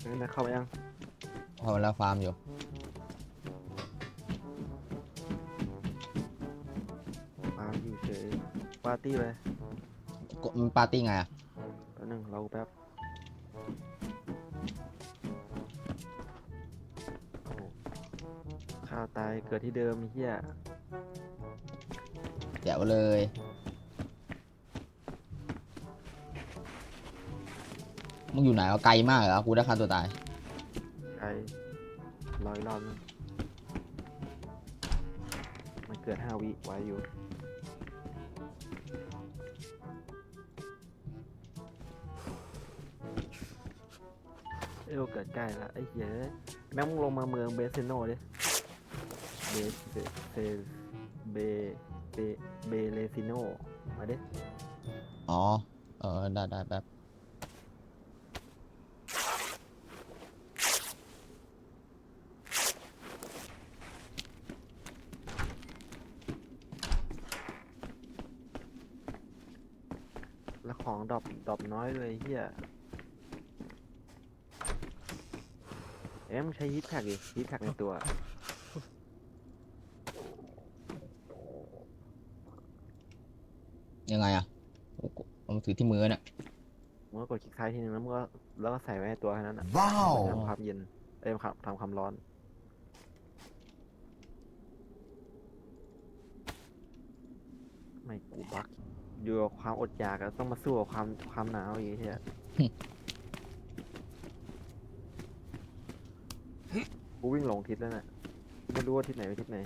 เฮ้ยนะเข้ามายังพอแล้วฟาร์มอยู่ มาอยู่เฉยปาร์ตี้ไปกดมันปาร์ตี้ไงอะแป๊บนึงเราแป๊บโอ้ข้าวตายเกิดที่เดิมไอ้เฮียแจ๋วเลย มึงอยู่ไหนวะไกลมากเหรอกูได้ฆ่าตัวตาย ไกลร้อยรอบนึงมันเกิดห้าวิไว้อยู่ เอวเกิดใกล้ละไอ้เหี้ยแม่งมึงลงมาเมืองเบสเซโนดิเบสเซเซเบเบเบเลซิโนมาดิ อ๋อ เออได้ได้แป๊บ ของดรอปดรอปน้อยเลยไอ้เหี้ยเอ๊ะมึงใช้ฮิตแท็กดิฮิตแท็กในตัว ยังไงอะโอ้โหเอามือถือที่มือเนี่ยมึงก็กดคลิกซ้ายทีนึงแล้วมึงก็แล้วก็ใส่ไว้ในตัวแค่นั้นอะ Wow. ทำความเย็นเอ้ยทำทำความร้อนไม่กูบัก อยู่กับความอดอยากอะต้องมาสู้กับความความหนาวอย่างเงี้ย กูวิ่งหลงทิศแล้วน่ะไม่รู้ว่าทิศไหนไปทิศไหน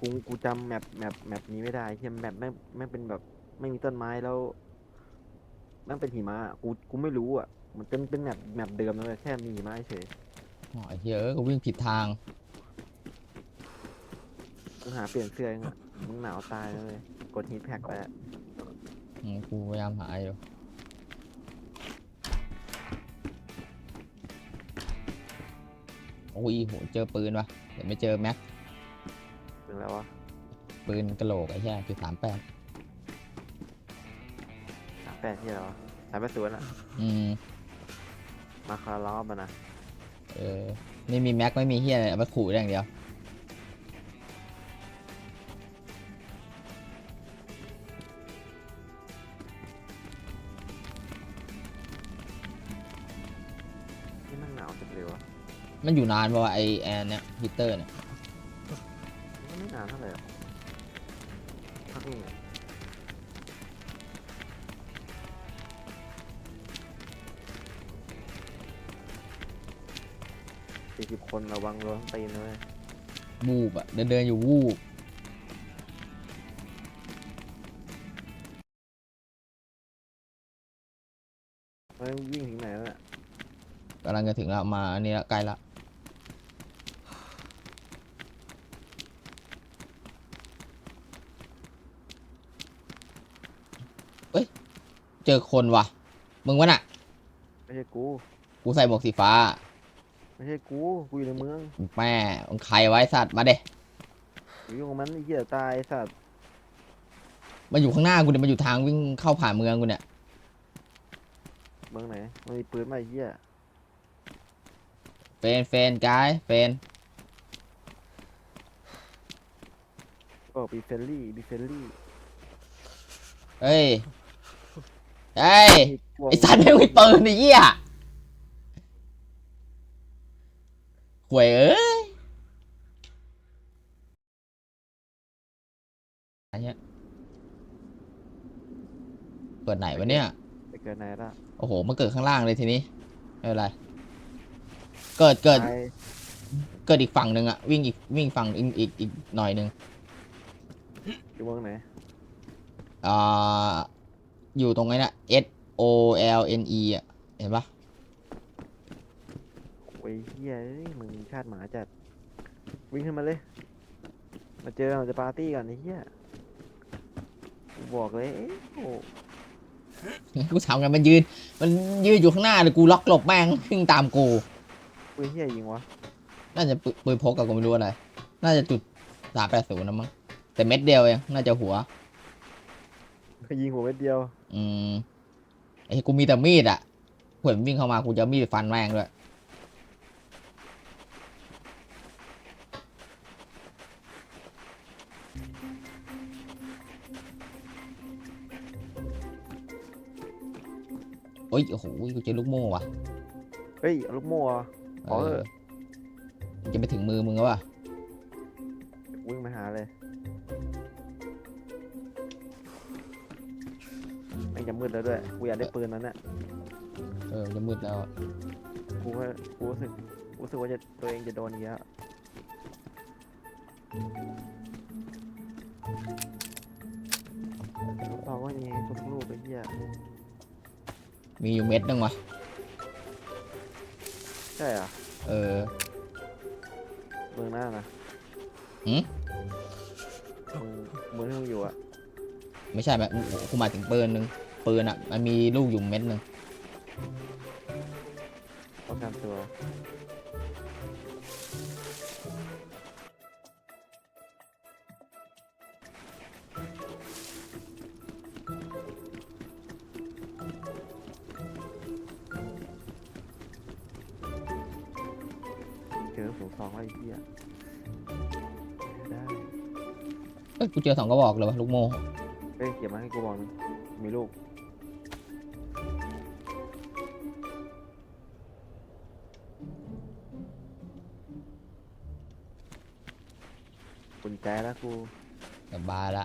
กูกูจำแมปแมปแมปนี้ไม่ได้เฮียแมปแม่งแม่งเป็นแบบ ไม่มีต้นไม้แล้วแม่งเป็นหิมะอะกูกูไม่รู้อะ มันเป็นเป็นแมปแมปเดิมนะเลยแค่มีหิมะเฉยอ๋อไอ้เหี้ยเอะกูวิ่งผิดทางมึงหาเปลี่ยนเสื้อเองอะมึงหนาวตายแล้วเลย กดฮีทแพ็กไปอะอืมกูพยายามหาอยู่โอ้ยโหเจอปืนวะเดี๋ยวไม่เจอแม็ก ถึงแล้ววะปืนกระโหลกไอ้เหี้ยจุดสามแปดสามแปดที่เหรอสามแปดศูนย์อะอืม มาคาร์ลอฟอะนะเออ ไม่มีแม็กไม่มีเหี้ยอะไรเอาไปขู่ได้อย่างเดียว มันอยู่นานป่าวะไอแอนเนี่ยฮีเตอร์เนี่ยมันก็ไม่นานเท่าไหร่หรอกพักนึงอะสี่สิบคนระวังโดนตีนเลยวูบอะเดินเดินๆอยู่วูบมันวิ่งถึงไหนแล้วเนี่ยกำลังจะถึงแล้วมาอันนี้ละใกล้ละ เอ้ย เจอคนว่ะ มึงวะน่ะ ไม่ใช่กู กูใส่หมวกสีฟ้า ไม่ใช่กู กูอยู่ในเมืองแม่มึงใครไว้สัตว์ มาเด้อยู่ของมันไอ้เหี้ยตายไอ้สัตว์มาอยู่ข้างหน้ากูเนี่ยมาอยู่ทางวิ่งเข้าผ่านเมืองกูเนี่ย เมืองไหนมันมีปืนมาไอ้เหี้ยเฟนเฟนกายเฟนโอ้บีเฟลลี่บีเฟลลี่ เฮ้ยเฮ้ยไอสัตว์ไม่งมีปืนไอ้เหี้ยหวยเอ้ยอันเนี้ยเปิดไหนวะเนี่ย ไปเกิดไหนละโอ้โหมาเกิดข้างล่างเลยทีนี้ไม่เป็นไร เกิดเกิดตายเกิดอีกฝั่งหนึ่งอะวิ่งอีกวิ่งฝั่งอีกอีกอีกหน่อยหนึ่งอยู่เมืองไหน อ่าอยู่ตรงไอ้น่ะ S O L N E อะเห็นปะโอ้ยเหี้ยเอ้ยมึงชาติหมาจัด วิ่งขึ้นมาเลย มาเจอเราจะปาร์ตี้ก่อนไอ้เหี้ยกูบอกเลยเอ้ยโอ้กูถามกันมันยืน มันยืนอยู่ข้างหน้าเลยกูล็อกหลบแม่งขึ้นตามกู ปืนเหี้ยยิงวะน่าจะปืปืนพกกับกูไม่รู้อะไร น่าจะจุดสามแปดศูนย์นะมั้งแต่เม็ดเดียวเองน่าจะหัว ยิงหัวเม็ดเดียวอืมไอ้กูมีแต่มีดอะกูเห็นวิ่งเข้ามากูจะเอามีดฟันแม่งด้วยโอ้ยโอ้โหกูเจอลูกโม่ว่ะเฮ้ยเอาลูกโม่เหรอ ขอเถอะ มันจะไปถึงมือมึงแล้วว่ะ ม่งจะมืดแล้วด้วย กูอยากได้ปืนนั้นน่ะ เออจะมืดแล้วอะกูว่ากูรู้สึกกูรู้สึกว่าจะตัวเองจะโดนอีกแล้วลูกซองว่ายังไงทุกลูกไอ้เหี้ยมีอยู่เม็ดนึงว่ะใช่เหรอะเออ เมืองหน้านะหืมมึงเมืองที่มึงอยู่อะไม่ใช่แบบกูหมายถึงปืนนึง ปืนอะ มันมีลูกอยู่เม็ดนึงป้องกันตัวเจอสูงสองไอ้เหี้ยได้เอ้ยกูเจอสองกระบอกเลยวะลูกโม่เฮ้ยเก็บมาให้กูบอกหนึงมีลูก กุญแจแล้วกูสบายละ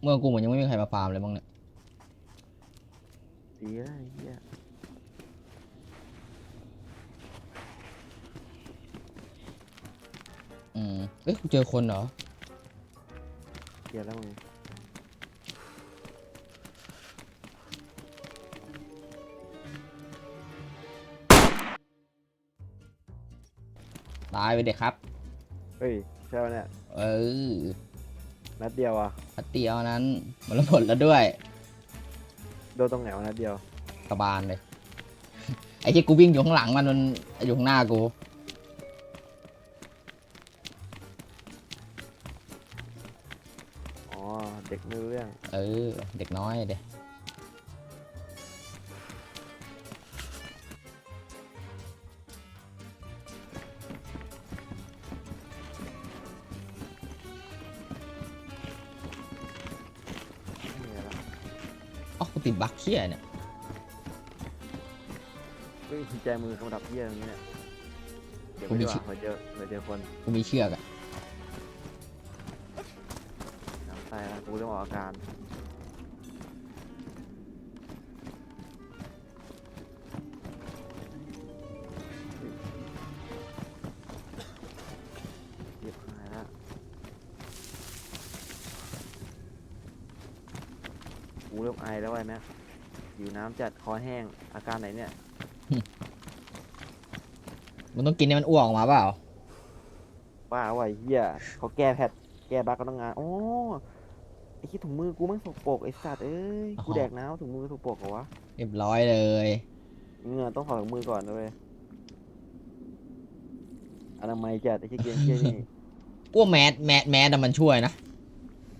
เมื่อกูเหมือนยังไม่มีใครมาฟาร์มเลยมั้งเนี่ยดีแล้วไอ้เหี้ยอืมเอ้ยกูเจอคนเหรอเกียร์แล้วมึง ตายไปเด็กครับ เฮ้ยใช่ปะเนี่ยเออนัดเดียวอะพัดเตียวนั้นมันระเบิดแล้วด้วยโดนตรงไหนวะนัดเดียวกระบาลเลย ไอ้ที่กูวิ่งอยู่ข้างหลังมันมันอยู่ข้างหน้ากู อ๋อเด็กไม่รู้เรื่อง เออ เด็กน้อยเด็ก อ๋อกูติดบั๊กเชี่ยเนี่ยเฮ้ยกุญแจมือกำดับเหี้ยอย่างนี้เนี่ยเดี๋ยวกูไปมีดีกชิว่าเผื่อเจอเผื่อเจอคนกูมีเชือกอะน้ำตายแล้วกูเริ่มออกอาการ กูเริ่มไอแล้วไอ้แม็กอยู่น้ำจัดคอแห้งอาการไหนเนี่ย มึงต้องกินให้มันอ้วกออกมาเปล่า บ้าว่ะไอ้เฮียเขาแก้แพทแก้บั๊กก็ต้องงานโอ้ไอ้ที่ถุงมือกูแมันสกปรกไอ้สัตว์เอ้ยกูอ๋อแดกน้ำถุงมือสกปรกเหรอวะเรียบร้อยเลย เหงื่อต้องถอดถุงมือก่อนด้วยอนามัยจัดไอ้ที่เกมเชี่ยนี่อ้วกแมสแมสแมสอะมันช่วยนะ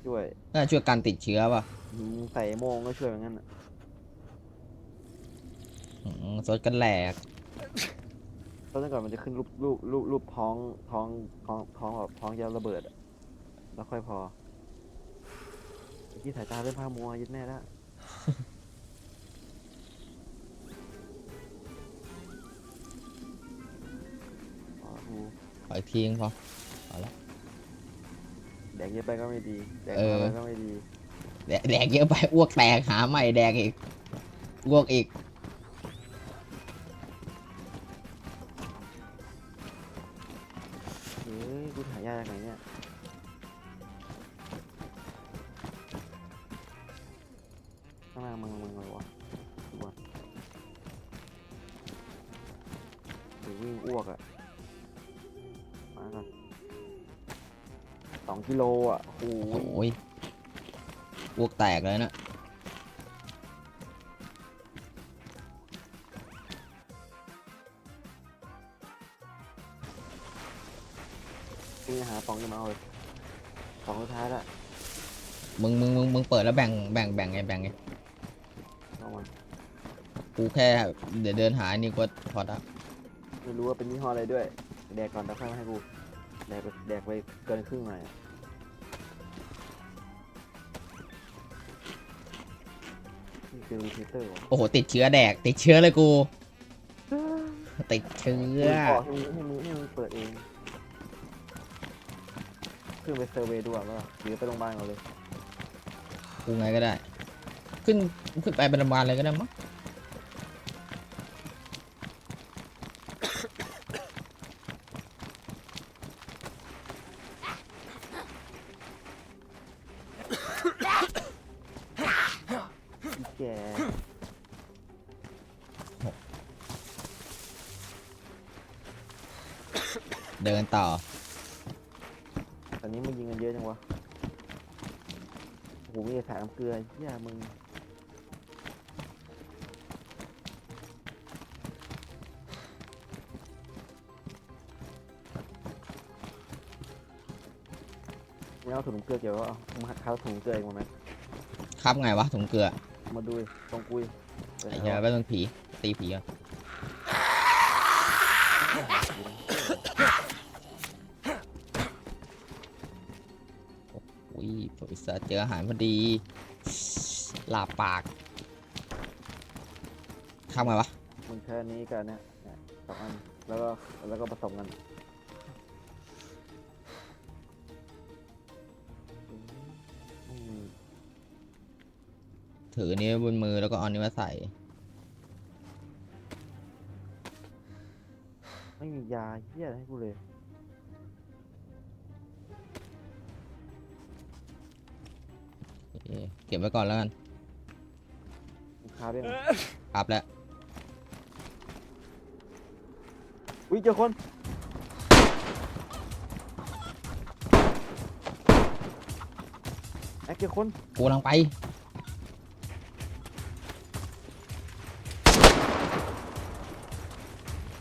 ช่วยน่าจะช่วยการติดเชื้อป่ะ อืมใส่โมงก็ช่วยเหมือนกันน่ะอืมสดกันแหลกตอนนั้นก่อนมันจะขึ้นรูปรูปรูปรูปท้องท้องท้องท้องแบบท้องจะระเบิดอะแล้วค่อยพอไอ้ที่สายตาเริ่มพามัวยึดแม่แล้วอ๋อกูขออีกทีนึงพอ แดกเยอะไปก็ไม่ดีแดกเอน้อยอไปก็ไม่ดี แดกแดกเยอะไปอ้วกแตกหาใหม่แดกอีกอ้วกอีกเฮ้ยกูถ่ายยากจากไหนเนี่ย ข้างหน้ามึงมึงอะไรวะดูก่อนหรือวิ่งอ้วกอะมาก่อนสองกิโลอะโอ้โอ้โหโหย อ้วกแตกเลยนะวิ่งหาฟองจะมาเอาเลยสองสุดท้ายละมึงมึงมึงมึงเปิดแล้วแบ่งแบ่งแบ่งไงแบ่งไงเอามากูแค่เดี๋ยวเดินหาอันนี่ก็พอละไม่รู้ว่าเป็นยี่ห้ออะไรด้วย แดกก่อนแล้วค่อยมาให้กู แดกไปแดกไปเกินครึ่งหน่อยอะ นี่คือรีเทเตอร์วะโอ้โห ติดเชื้อแดก ติดเชื้อเลยกู ติดเชื้มึองบอกให้มึงให้มึงให้มึงเปิดเองขึ้นไปเซอร์เวย์ดูอะว่าหรือไปโรงพยาบาลก่อนเลย กูไงก็ได้ ขึ้นขึ้นไปเป็นโรงพยาบาลเลยก็ได้มั้ง เดินต่อ ตอนนี้มึงยิงกันเยอะจังวะโอ้โหมีแต่สายน้ำเกลือเฮียมึงไม่เอาถุงน้ำเกลือเกี่ยวก็เอามึงหัดข้าวถุงน้ำเกลือเองมาไหมครับไงวะถุงเกลือมาดูดิตรงกุยไปไอ้หาเหี้ยว่าไม่ต้องผี ตีผีก่อนอุ้ ยบริษัทเจออาหารพอดีลาบปากข้ามไงวะมึงแค่นี้กันเนี่ยเนี่ยสองอันแล้วก็แล้วก็ผสมกันไม่มีถืออันนี้ไว้บนมือแล้วก็เอาอันนี้มาใส่ ไม่มียาเฮียอะไรให้กูเลย เคเก็บไว้ก่อนแล้วกันมึงคาด้วยครับแล้วอุ้ยเจอคนแอคเจอคนกูกำลังไป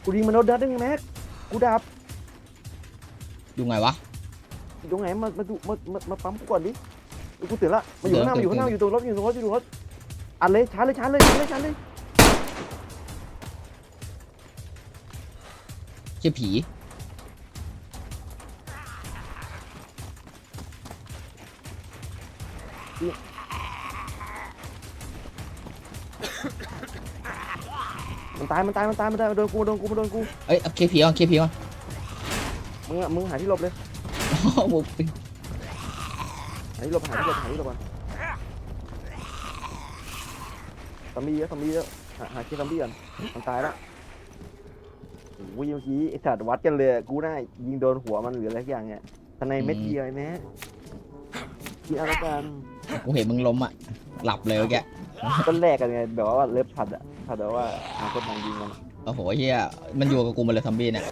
กูยิงมันโดนดัดได้ไงแม็กกูดับดูไงวะ อยู่ตรงไหนมามาดูมามามาปั๊มกูก่อนดิ เดี๋ยวกูตื่นละมาอยู่ข้างหน้ามาอยู่ข้างหน้าอยู่ตรงรถอยู่ตรงรถอยู่ตรงรถอัดเลยชาร์จเลยชาร์จเลยชาร์จเลยชาร์จเลยเชี่ยผีมันตายมันตายมันตายมันตายมันโดนกูมันโดนกูมันโดนกูเอ้ยเอาเคผีก่อนเคผีก่อนมึงอะมึงหาที่หลบเลย โอ้โห หาที่หลบหาที่หลบหาที่หลบก่อนซอมบี้เยอะซอมบี้เยอะหาหาที่ซอมบี้ก่อนมันตายละโอ้ยเมื่อกี้ไอสัตว์วัดกันเลยอะกูน่ายิงโดนหัวมันหรืออะไรสักอย่างเนี่ยทนายเม็ดเดียวไอ้แม่กินเอาละกันกูเห็นมึงล้มอะ หลับเลยเมื่อกี้ต้นแรกกันไงแบบว่าเล็บผัดอะผัดแบบว่าหาคนทางยิงมันอะโอ้โหเฮียมันอยู่กับกูมาเลยซอมบี้เนี่ย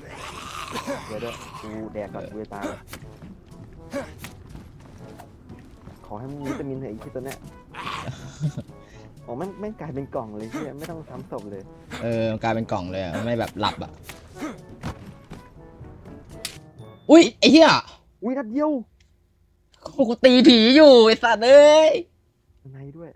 เดี๋ยวด้วยกูแดกก่อนกูจะตายข อให้มึงมีวิตามินเถอะไอ้ที่ตัวเนี้ยโอ้แม่งแม่งกลายเป็นกล่องเลยเหียไม่ต้องซ้ำศพเลยเออมันกลายเป็นกล่องเลยอะไม่แบบหลับอะ อุ้ยไอ้เหี้ยอุ้ยนัดเดียวกูตีผีอยู่ไอ้สัตว์เอ้ยข้างในด้วย